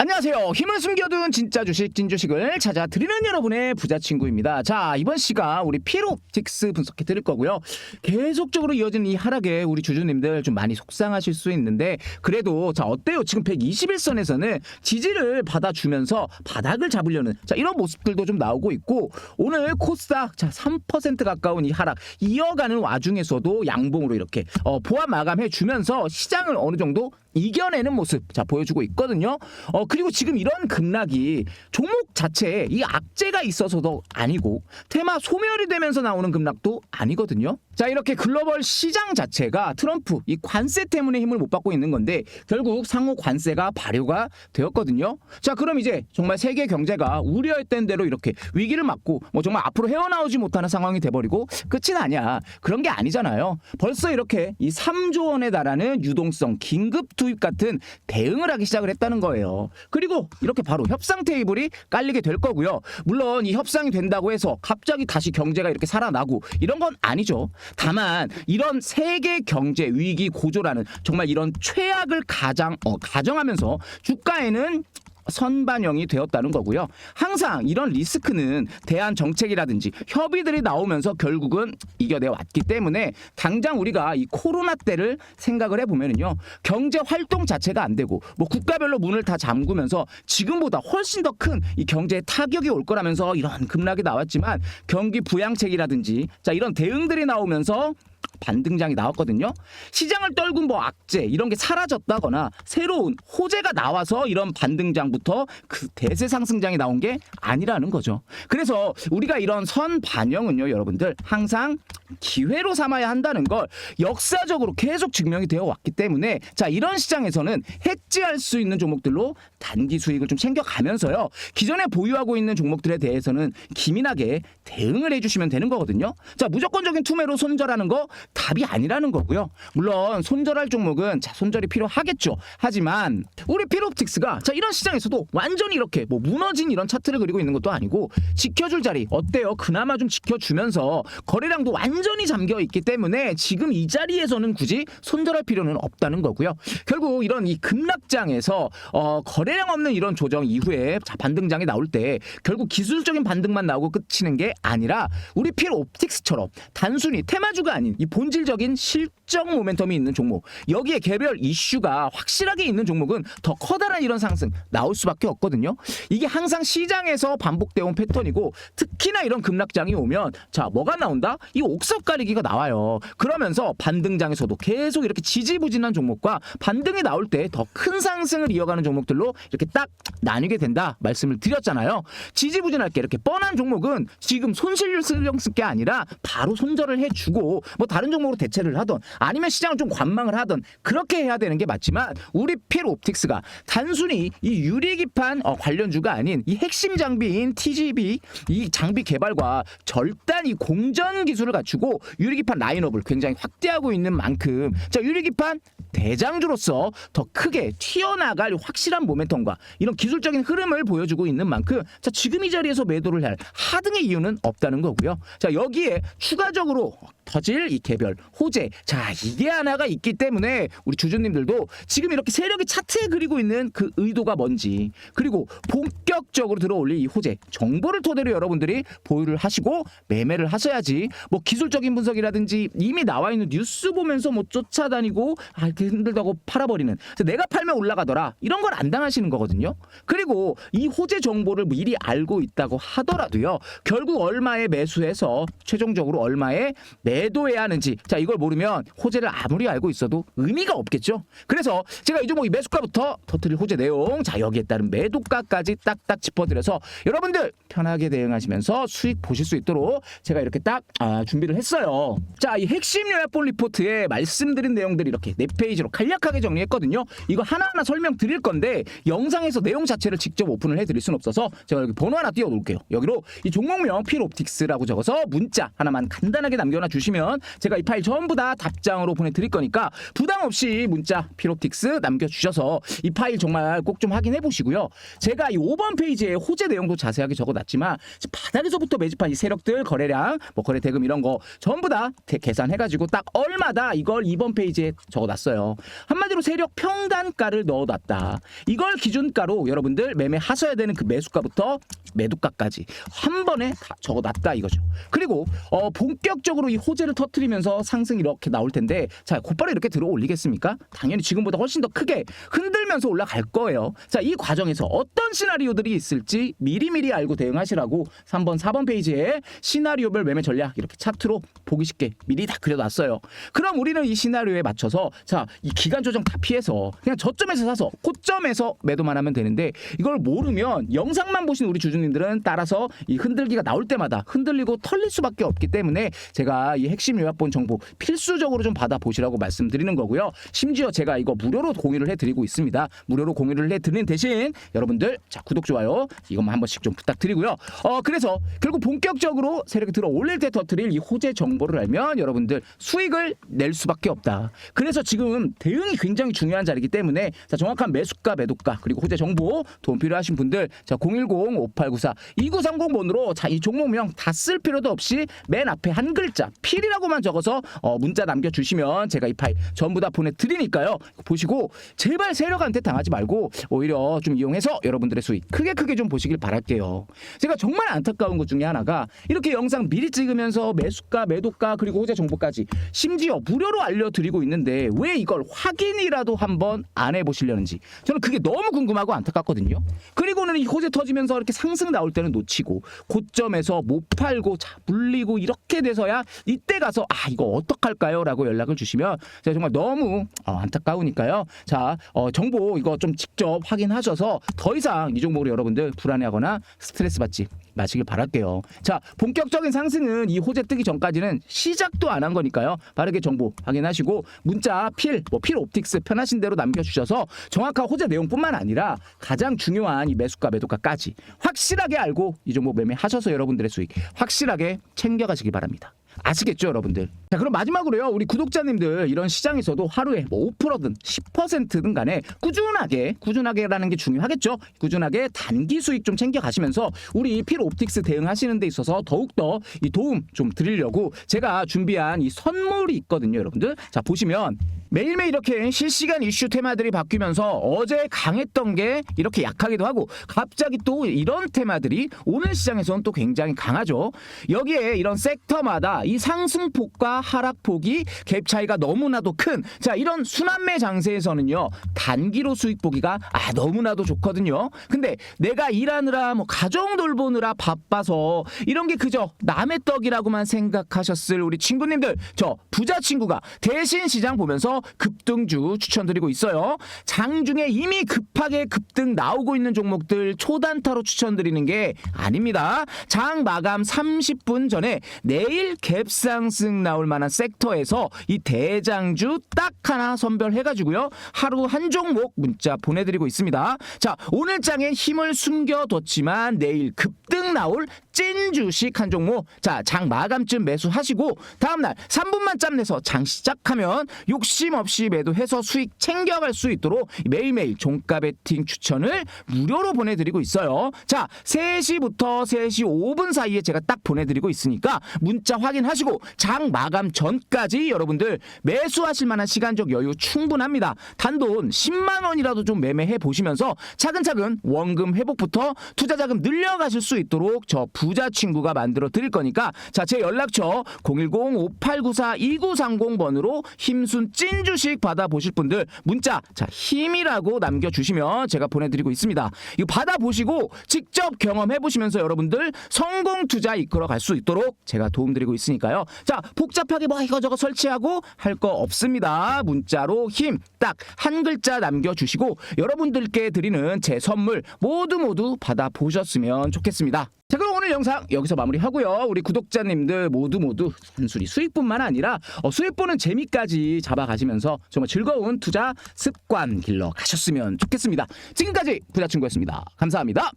안녕하세요. 힘을 숨겨둔 진짜 주식, 진주식을 찾아 드리는 여러분의 부자 친구입니다. 자, 이번 시간 우리 피로틱스 분석해 드릴 거고요. 계속적으로 이어지는 이 하락에 우리 주주님들 좀 많이 속상하실 수 있는데 그래도 자, 어때요? 지금 121선에서는 지지를 받아주면서 바닥을 잡으려는 자, 이런 모습들도 좀 나오고 있고 오늘 코스닥 자, 3% 가까운 이 하락 이어가는 와중에서도 양봉으로 이렇게 어, 보완 마감해 주면서 시장을 어느 정도 이겨내는 모습 자 보여주고 있거든요. 어 그리고 지금 이런 급락이 종목 자체에 이 악재가 있어서도 아니고 테마 소멸이 되면서 나오는 급락도 아니거든요. 자 이렇게 글로벌 시장 자체가 트럼프 이 관세 때문에 힘을 못 받고 있는 건데 결국 상호 관세가 발효가 되었거든요. 자 그럼 이제 정말 세계 경제가 우려했던 대로 이렇게 위기를 맞고 뭐 정말 앞으로 헤어나오지 못하는 상황이 돼버리고 끝이 나냐 그런 게 아니잖아요. 벌써 이렇게 이 3조 원에 달하는 유동성 긴급 투입 같은 대응을 하기 시작을 했다는 거예요. 그리고 이렇게 바로 협상 테이블이 깔리게 될 거고요. 물론 이 협상이 된다고 해서 갑자기 다시 경제가 이렇게 살아나고 이런 건 아니죠. 다만 이런 세계 경제 위기 고조라는 정말 이런 최악을 가장 어, 가정하면서 주가에는 선반영이 되었다는 거고요. 항상 이런 리스크는 대한 정책이라든지 협의들이 나오면서 결국은 이겨내 왔기 때문에 당장 우리가 이 코로나 때를 생각을 해보면은요 경제 활동 자체가 안 되고 뭐 국가별로 문을 다 잠그면서 지금보다 훨씬 더 큰 이 경제에 타격이 올 거라면서 이런 급락이 나왔지만 경기 부양책이라든지 자 이런 대응들이 나오면서 반등장이 나왔거든요. 시장을 떨군 뭐 악재 이런 게 사라졌다거나 새로운 호재가 나와서 이런 반등장부터 그 대세 상승장이 나온 게 아니라는 거죠. 그래서 우리가 이런 선 반영은요, 여러분들 항상 기회로 삼아야 한다는 걸 역사적으로 계속 증명이 되어 왔기 때문에 자 이런 시장에서는 해지할 수 있는 종목들로 단기 수익을 좀 챙겨가면서요 기존에 보유하고 있는 종목들에 대해서는 기민하게 대응을 해주시면 되는 거거든요. 자 무조건적인 투매로 손절하는 거 답이 아니라는 거고요. 물론 손절할 종목은 자 손절이 필요하겠죠. 하지만 우리 피롭틱스가 자 이런 시장에서도 완전히 이렇게 뭐 무너진 이런 차트를 그리고 있는 것도 아니고 지켜줄 자리 어때요? 그나마 좀 지켜주면서 거래량도 완전히 잠겨 있기 때문에 지금 이 자리에서는 굳이 손절할 필요는 없다는 거고요. 결국 이런 이 급락장에서 어, 거래량 없는 이런 조정 이후에 자, 반등장이 나올 때 결국 기술적인 반등만 나오고 끝이는 게 아니라 우리 필 옵틱스처럼 단순히 테마주가 아닌 이 본질적인 실 적 모멘텀이 있는 종목 여기에 개별 이슈가 확실하게 있는 종목은 더 커다란 이런 상승 나올 수밖에 없거든요. 이게 항상 시장에서 반복되어 온 패턴이고 특히나 이런 급락장이 오면 자 뭐가 나온다? 이 옥석 가리기가 나와요. 그러면서 반등장에서도 계속 이렇게 지지부진한 종목과 반등이 나올 때 더 큰 상승을 이어가는 종목들로 이렇게 딱 나뉘게 된다 말씀을 드렸잖아요. 지지부진할 게 이렇게 뻔한 종목은 지금 손실을 쓰려쓸게 아니라 바로 손절을 해주고 뭐 다른 종목으로 대체를 하던 아니면 시장을 좀 관망을 하던 그렇게 해야 되는 게 맞지만 우리 필 옵틱스가 단순히 이 유리기판 어, 관련주가 아닌 이 핵심 장비인 TGB 이 장비 개발과 절단 이 공전 기술을 갖추고 유리기판 라인업을 굉장히 확대하고 있는 만큼 자 유리기판 대장주로서 더 크게 튀어나갈 확실한 모멘텀과 이런 기술적인 흐름을 보여주고 있는 만큼 자 지금 이 자리에서 매도를 할 하등의 이유는 없다는 거고요. 자 여기에 추가적으로 터질 이 개별 호재. 자 이게 하나가 있기 때문에 우리 주주님들도 지금 이렇게 세력이 차트에 그리고 있는 그 의도가 뭔지 그리고 본격적으로 들어올릴 이 호재 정보를 토대로 여러분들이 보유를 하시고 매매를 하셔야지 뭐 기술적인 분석이라든지 이미 나와 있는 뉴스 보면서 뭐 쫓아다니고 아 이렇게 힘들다고 팔아버리는. 내가 팔면 올라가더라. 이런 걸 안 당하시는 거거든요. 그리고 이 호재 정보를 미리 알고 있다고 하더라도요 결국 얼마에 매수해서 최종적으로 얼마에 매 도해야 하는지. 자 이걸 모르면 호재를 아무리 알고 있어도 의미가 없겠죠? 그래서 제가 이 종목 이 매수가부터 터트릴 호재 내용 자 여기에 따른 매도가까지 딱딱 짚어드려서 여러분들 편하게 대응하시면서 수익 보실 수 있도록 제가 이렇게 딱 아, 준비를 했어요. 자 이 핵심 요약본 리포트에 말씀드린 내용들 이렇게 네 페이지로 간략하게 정리했거든요. 이거 하나하나 설명 드릴 건데 영상에서 내용 자체를 직접 오픈을 해드릴 수는 없어서 제가 여기 번호 하나 띄워 놓을게요. 여기로 이 종목명 필옵틱스라고 적어서 문자 하나만 간단하게 남겨놔 남겨 주시면 제가 이 파일 전부 다 답장으로 보내드릴 거니까 부담 없이 문자 피로틱스 남겨주셔서 이 파일 정말 꼭 좀 확인해 보시고요. 제가 이 5번 페이지에 호재 내용도 자세하게 적어놨지만 바닥에서부터 매집한 이 세력들 거래량, 뭐 거래 대금 이런 거 전부 다 대- 계산해가지고 딱 얼마다 이걸 2번 페이지에 적어놨어요. 한마디로 세력 평단가를 넣어놨다. 이걸 기준가로 여러분들 매매하셔야 되는 그 매수가부터 매도가까지 한 번에 다 적어놨다 이거죠. 그리고 어, 본격적으로 이 호재를 터트리면서 상승 이렇게 나올 텐데 자 곧바로 이렇게 들어 올리겠습니까? 당연히 지금보다 훨씬 더 크게 흔들면서 올라갈 거예요. 자 이 과정에서 어떤 시나리오들이 있을지 미리미리 알고 대응하시라고 3번 4번 페이지에 시나리오별 매매 전략 이렇게 차트로 보기 쉽게 미리 다 그려놨어요. 그럼 우리는 이 시나리오에 맞춰서 자 이 기간 조정 다 피해서 그냥 저점에서 사서 고점에서 매도만 하면 되는데 이걸 모르면 영상만 보신 우리 주주님들은 따라서 이 흔들기가 나올 때마다 흔들리고 털릴 수밖에 없기 때문에 제가 이 핵심 요약본 정보 필수적으로 좀 받아 보시라고 말씀드리는 거고요. 심지어 제가 이거 무료로 공유를 해드리고 있습니다. 무료로 공유를 해드리는 대신 여러분들 자 구독 좋아요 이것만 한 번씩 좀 부탁드리고요. 어 그래서 결국 본격적으로 세력이 들어 올릴 때 터트릴 이 호재 정보를 알면 여러분들 수익을 낼 수밖에 없다. 그래서 지금 대응이 굉장히 중요한 자리이기 때문에 자 정확한 매수가 매도가 그리고 호재 정보 도움 필요하신 분들 자 010-5894-2930 번으로 자 이 종목명 다 쓸 필요도 없이 맨 앞에 한 글자 필이라고만 적어서 어, 문자 남겨주시면 제가 이 파일 전부 다 보내드리니까요. 보시고 제발 세력한테 당하지 말고 오히려 좀 이용해서 여러분들의 수익 크게 크게 좀 보시길 바랄게요. 제가 정말 안타까운 것 중에 하나가 이렇게 영상 미리 찍으면서 매수가 매도가 그리고 호재 정보까지 심지어 무료로 알려드리고 있는데 왜 이걸 확인이라도 한번 안 해보시려는지 저는 그게 너무 궁금하고 안타깝거든요. 그리고는 이 호재 터지면서 이렇게 상승 나올 때는 놓치고 고점에서 못 팔고 자 물리고 이렇게 돼서야 이때 가서 아 이거 어떡할까요? 라고 연락을 주시면 제가 정말 너무 어, 안타까우니까요. 자 어, 정보 이거 좀 직접 확인하셔서 더 이상 이 종목으로 여러분들 불안해하거나 스트레스 받지 마시길 바랄게요. 자, 본격적인 상승은 이 호재 뜨기 전까지는 시작도 안 한 거니까요. 바르게 정보 확인하시고 문자 필, 뭐 필 옵틱스 편하신 대로 남겨주셔서 정확한 호재 내용뿐만 아니라 가장 중요한 이 매수가 매도가까지 확실하게 알고 이 종목 매매하셔서 여러분들의 수익 확실하게 챙겨가시기 바랍니다. 아시겠죠, 여러분들? 자, 그럼 마지막으로요. 우리 구독자님들 이런 시장에서도 하루에 뭐 5%든 10%든 간에 꾸준하게 꾸준하게라는 게 중요하겠죠. 꾸준하게 단기 수익 좀 챙겨 가시면서 우리 필 옵틱스 대응하시는 데 있어서 더욱더 이 도움 좀 드리려고 제가 준비한 이 선물이 있거든요, 여러분들. 자, 보시면 매일매일 이렇게 실시간 이슈 테마들이 바뀌면서 어제 강했던 게 이렇게 약하기도 하고 갑자기 또 이런 테마들이 오늘 시장에서는 또 굉장히 강하죠. 여기에 이런 섹터마다 이 상승폭과 하락폭이 갭 차이가 너무나도 큰 자, 이런 순환매 장세에서는요. 단기로 수익 보기가 아, 너무나도 좋거든요. 근데 내가 일하느라 뭐 가정 돌보느라 바빠서 이런 게 그저 남의 떡이라고만 생각하셨을 우리 친구님들 저 부자 친구가 대신 시장 보면서 급등주 추천드리고 있어요. 장중에 이미 급하게 급등 나오고 있는 종목들 초단타로 추천드리는 게 아닙니다. 장 마감 30분 전에 내일 갭상승 나올 만한 섹터에서 이 대장주 딱 하나 선별해가지고요. 하루 한 종목 문자 보내드리고 있습니다. 자, 오늘 장에 힘을 숨겨뒀지만 내일 급등 나올 찐 주식 한 종목. 자, 장 마감쯤 매수하시고 다음날 3분만 짬 내서 장 시작하면 욕심 없이 매도해서 수익 챙겨갈 수 있도록 매일매일 종가 베팅 추천을 무료로 보내드리고 있어요. 자, 3시부터 3시 5분 사이에 제가 딱 보내드리고 있으니까 문자 확인하시고 장 마감 전까지 여러분들 매수하실 만한 시간적 여유 충분합니다. 단돈 10만 원이라도 좀 매매해 보시면서 차근차근 원금 회복부터 투자 자금 늘려가실 수 있도록 저 부자 친구가 만들어 드릴 거니까 자, 제 연락처 010-5894-2930번으로 힘순 찐 주식 받아 보실 분들 문자 자, 힘이라고 남겨 주시면 제가 보내 드리고 있습니다. 이거 받아 보시고 직접 경험해 보시면서 여러분들 성공 투자 이끌어 갈 수 있도록 제가 도움 드리고 있으니까요. 자, 복잡하게 뭐 이거 저거 설치하고 할 거 없습니다. 문자로 힘 딱 한 글자 남겨 주시고 여러분들께 드리는 제 선물 모두 모두 받아 보셨으면 좋겠습니다. 자 그럼 오늘 영상 여기서 마무리하고요. 우리 구독자님들 모두 모두 단순히 수익뿐만 아니라 어, 수익 보는 재미까지 잡아가시면서 정말 즐거운 투자 습관 길러 가셨으면 좋겠습니다. 지금까지 부자친구였습니다. 감사합니다.